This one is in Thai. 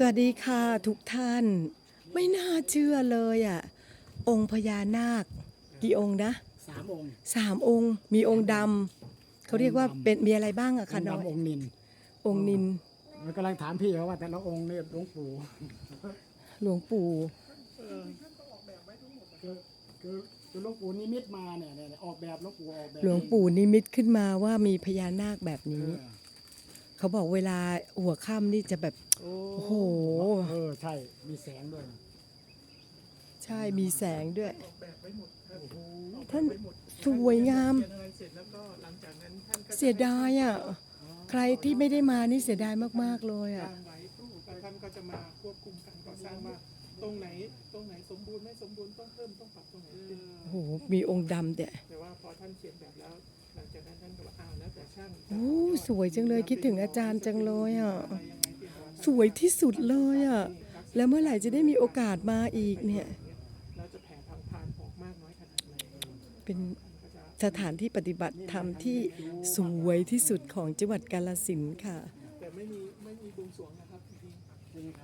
สวัสดีค่ะทุกท่าน ไม่น่าเชื่อเลยอะ องค์พญานาค กี่องค์นะสามองค์สามองค์ มีองค์ดำเขาเรียกว่าเป็นมีอะไรบ้างอะอคะงค์น้อยดำองค์นินองค์นินมันกำลังถามพี่เขาว่าแต่ละองค์เนี่ยหลวงปู่หลวงปู่คือคือคือหลวงปู่นิมิตมาเนี่ยเนี่ยเนี่ยออกแบบหลวงปู่ออกแบบหลวงปู่นิมิตขึ้นมาว่ามีพญานาคแบบเอนี้อ เขาบอกเวลาหัวค่ำนี่จะแบบ โอ้โอ้โหเออใช่ มีแสงด้วยใช่มีแสงด้วยท่านสวยงามเขียนอะไรเสร็จแล้วก็หลังจากนั้นท่านก็จะเสียดายอะ ใครที่ไม่ได้มานี่เสียดายมากๆเลยอะวางไว้ตู้แล้วท่านก็จะมาควบคุมการก่อสร้างว่าตรงไหนตรงไหนสมบูรณ์ไม่สมบูรณ์ต้องเพิ่มต้องปรับตรงไหนขึ้นโอ้โห มีองค์ดำเนี่ย แต่ว่าพอท่านเขียนแบบแล้ว หลังจากนั้นท่านก็ โอ้สวยจังเลยคิดถึงอาจารย์จังเลยอะสวยที่สุดเลยอะแล้วเมื่อไหร่จะได้มีโอกาสมาอีกเนี่ยเป็นสถานที่ปฏิบัติธรรมที่สวยที่สุดของจังหวัดกาลสินค่ะ